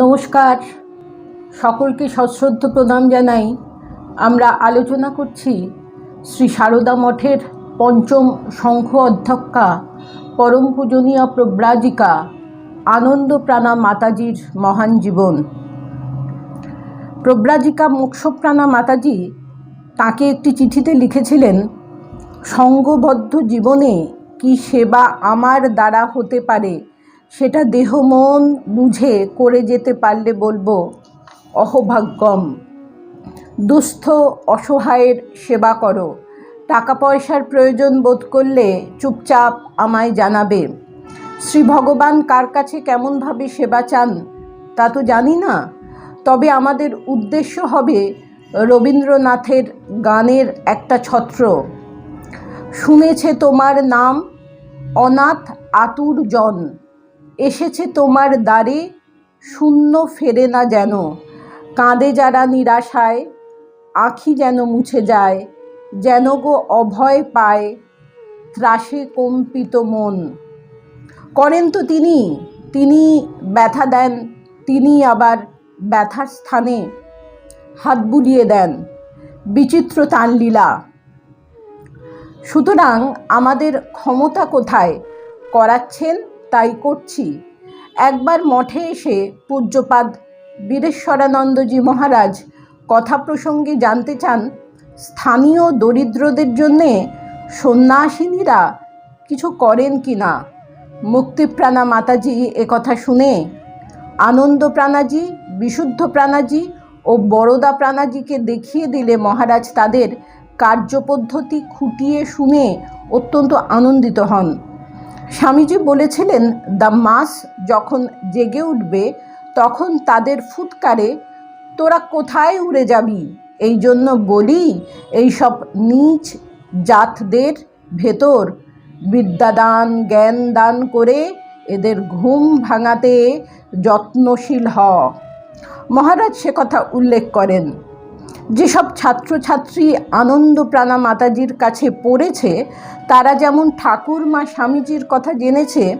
নমস্কার। সকলকে সশ্রদ্ধ প্রণাম জানাই। আমরা আলোচনা করছি শ্রী সারদা মঠের পঞ্চম শঙ্খ অধ্যক্ষা, পরম পূজনীয় প্রব্রাজিকা, আনন্দ প্রাণা মাতাজির মহান জীবন। প্রব্রাজিকা মোক্ষপ্রাণা মাতাজি তাকে একটি চিঠিতে লিখেছিলেন, সঙ্গবদ্ধ জীবনে কি সেবা আমার দ্বারা হতে পারে? সেটা দেহ, মন, বুঝে করে যেতে পারলে বলব, অহভাগ্যম। দুস্থ অসহায়ের সেবা করো। টাকা পয়সার প্রয়োজন বোধ করলে চুপচাপ আমায় জানাবে। শ্রী ভগবান কার কাছে কেমনভাবে সেবা চান, তা তো জানি না। তবে আমাদের উদ্দেশ্য হবে রবীন্দ্রনাথের গানের একটা ছত্র। শুনেছে তোমার নাম অনাথ আতুর জন এসেছে তোমার দ্বারে, শূন্য ফেরে না যেন। কাঁদে যারা নিরাশায়, আখি যেন মুছে যায়, যেন গো অভয় পায় ত্রাসে কম্পিত মন। করেন তো তিনি তিনি ব্যথা দেন, তিনি আবার ব্যথার স্থানে হাত বুলিয়ে দেন। বিচিত্র তানলীলা সুতরাং আমাদের ক্ষমতা কোথায়? করাচ্ছেন তাই করছি। একবার মঠে এসে পূজ্যপাদ বীরেশ্বরানন্দজি মহারাজ কথা প্রসঙ্গে জানতে চান, স্থানীয় দরিদ্রদের জন্যে সন্ন্যাসিনীরা কিছু করেন কি না মুক্তিপ্রাণা মাতাজি কথা শুনে আনন্দ প্রাণাজি বিশুদ্ধ প্রাণাজি ও বরদা প্রাণাজিকে দেখিয়ে দিলে মহারাজ তাদের কার্যপদ্ধতি খুঁটিয়ে শুনে অত্যন্ত আনন্দিত হন। স্বামীজি বলেছিলেন, দ্য মাস যখন জেগে উঠবে, তখন তাদের ফুৎকারে, তোরা কোথায় উড়ে যাবি? এই জন্য বলি, এই সব নিচ জাতদের ভেতর বিদ্যাদান, জ্ঞান দান করে এদের ঘুম ভাঙাতে যত্নশীল হ মহারাজ সে কথা উল্লেখ করেন। যেসব ছাত্রছাত্রী আনন্দপ্রাণা মাতাজির কাছে পড়েছে, তারা যেমন ঠাকুরমা স্বামীজির কথা জেনেছে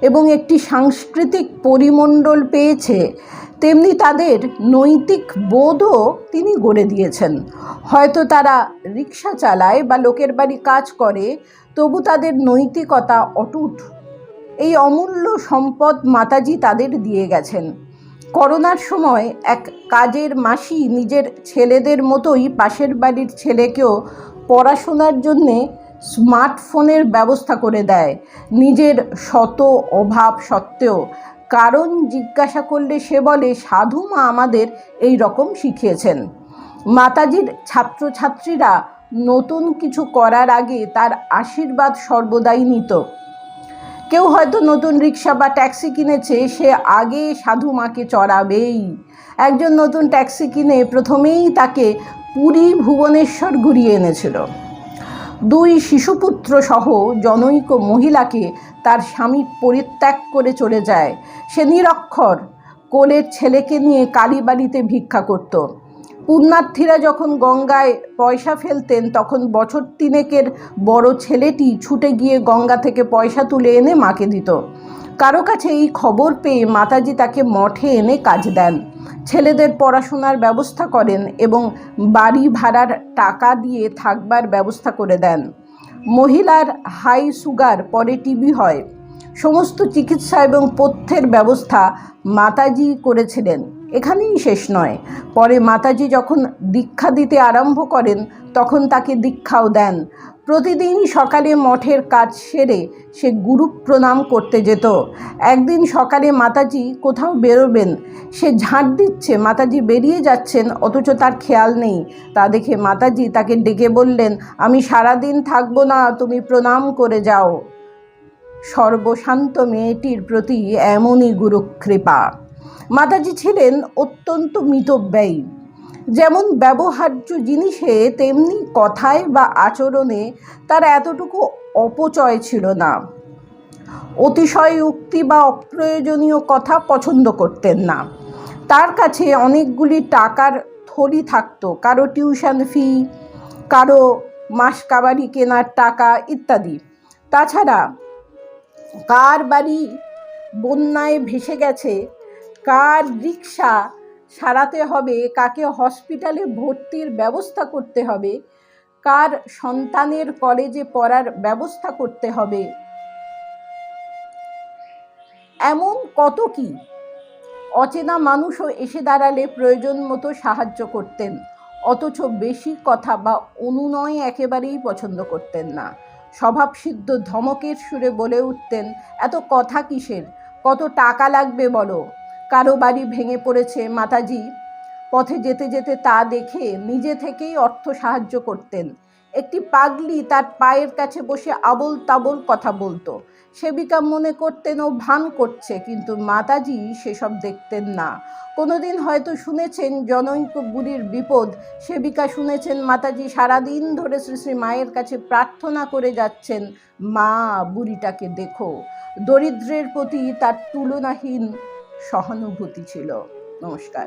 এবং একটি সাংস্কৃতিক পরিমণ্ডল পেয়েছে, তেমনি তাদের নৈতিক বোধও তিনি গড়ে দিয়েছেন। হয়তো তারা রিক্সা চালায় বা লোকের বাড়ি কাজ করে, তবু তাদের নৈতিকতা অটুট। এই অমূল্য সম্পদ মাতাজি তাদের দিয়ে গেছেন। করোনার সময় এক কাজের মাসি নিজের ছেলেদের মতোই পাশের বাড়ির ছেলেকেও পড়াশোনার জন্যে স্মার্টফোনের ব্যবস্থা করে দেয়। নিজের শত অভাব সত্ত্বেও কারণ জিজ্ঞাসা করলে সে বলে, সাধু মা আমাদের এই রকম শিখিয়েছেন। মাতাজির ছাত্রছাত্রীরা, নতুন কিছু করার আগে তার আশীর্বাদ সর্বদাই নিত। কেউ হয়তো নতুন রিক্সা বা ট্যাক্সি কিনেছে, সে আগে সাধু মাকে চড়াবেই। একজন নতুন ট্যাক্সি কিনে প্রথমেই তাকে পুরী, ভুবনেশ্বর ঘুরিয়ে এনেছিল। দুই শিশুপুত্র সহ জনৈক মহিলাকে তার স্বামী পরিত্যাগ করে চলে যায়। সে নিরক্ষর, কোলের ছেলেকে নিয়ে কালীবাড়িতে ভিক্ষা করত। পুণ্যার্থীরা যখন গঙ্গায় পয়সা ফেলতেন, তখন বছর তিনেকের বড় ছেলেটি ছুটে গিয়ে গঙ্গা থেকে পয়সা তুলে এনে মাকে দিত। কারও কাছে এই খবর পেয়ে মাতাজি তাকে মঠে এনে কাজ দেন। ছেলেদের পড়াশোনার ব্যবস্থা করেন এবং বাড়ি ভাড়ার টাকা দিয়ে থাকবার ব্যবস্থা করে দেন। মহিলার হাই সুগার পরে টিবি হয়। সমস্ত চিকিৎসা এবং পথ্যের ব্যবস্থা মাতাজি করেছিলেন। এখানেই শেষ নয়। পরে মাতাজি যখন দীক্ষা দিতে আরম্ভ করেন, তখন তাকে দীক্ষাও দেন। প্রতিদিন সকালে মঠের কাজ সেরে সে গুরু প্রণাম করতে যেত। একদিন সকালে মাতাজি কোথাও বেরোবেন। সে ঝাঁট দিচ্ছে, মাতাজি বেরিয়ে যাচ্ছেন, অথচ তার খেয়াল নেই। তা দেখে মাতাজি তাকে ডেকে বললেন, আমি সারাদিন থাকব না, তুমি প্রণাম করে যাও। সর্বশান্ত মেয়েটির প্রতি এমনই গুরুকৃপা। মাতাজি ছিলেন অত্যন্ত মিতব্যয়ী। যেমন ব্যবহার্য জিনিসে, তেমনি কথায় বা আচরণে তার এতটুকু অপচয় ছিল না। অতিশয় উক্তি বা অপ্রয়োজনীয় কথা পছন্দ করতেন না। তার কাছে অনেকগুলি টাকার থলি থাকতো, কারও টিউশন ফি, কারও মাস কাবারি কেনার টাকা ইত্যাদি। তাছাড়া কার বাড়ি বন্যায় ভেসে গেছে? কার রিক্সা সারাতে হবে? কাকে হসপিটালে ভর্তির ব্যবস্থা করতে হবে? কার সন্তানের কলেজে পড়ার ব্যবস্থা করতে হবে? এমন কত কি? অচেনা মানুষও এসে দাঁড়ালে প্রয়োজন মতো সাহায্য করতেন। অথচ বেশি কথা বা অনুনয় একেবারেই পছন্দ করতেন না। স্বভাবসিদ্ধ ধমকের সুরে বলে উঠতেন, এত কথা কিসের? কত টাকা লাগবে বলো? কারও বাড়ি ভেঙে পড়েছে মাতাজি। পথে যেতে যেতে তা দেখে নিজে থেকেই অর্থ সাহায্য করতেন। একটি পাগলি তার পায়ের কাছে বসে আবল তাবল কথা বলতো। সেবিকা মনে করতেন ও ভান করছে, কিন্তু মাতাজি সেসব দেখতেন না। কোনোদিন হয়তো শুনেছেন জনৈক বুড়ির বিপদ। সেবিকা শুনেছেন মাতাজি সারাদিন ধরে শ্রী শ্রী মায়ের কাছে প্রার্থনা করে যাচ্ছেন, মা, বুড়িটাকে দেখো। দরিদ্রের প্রতি তার তুলনাহীন সহানুভূতি ছিল। নমস্কার।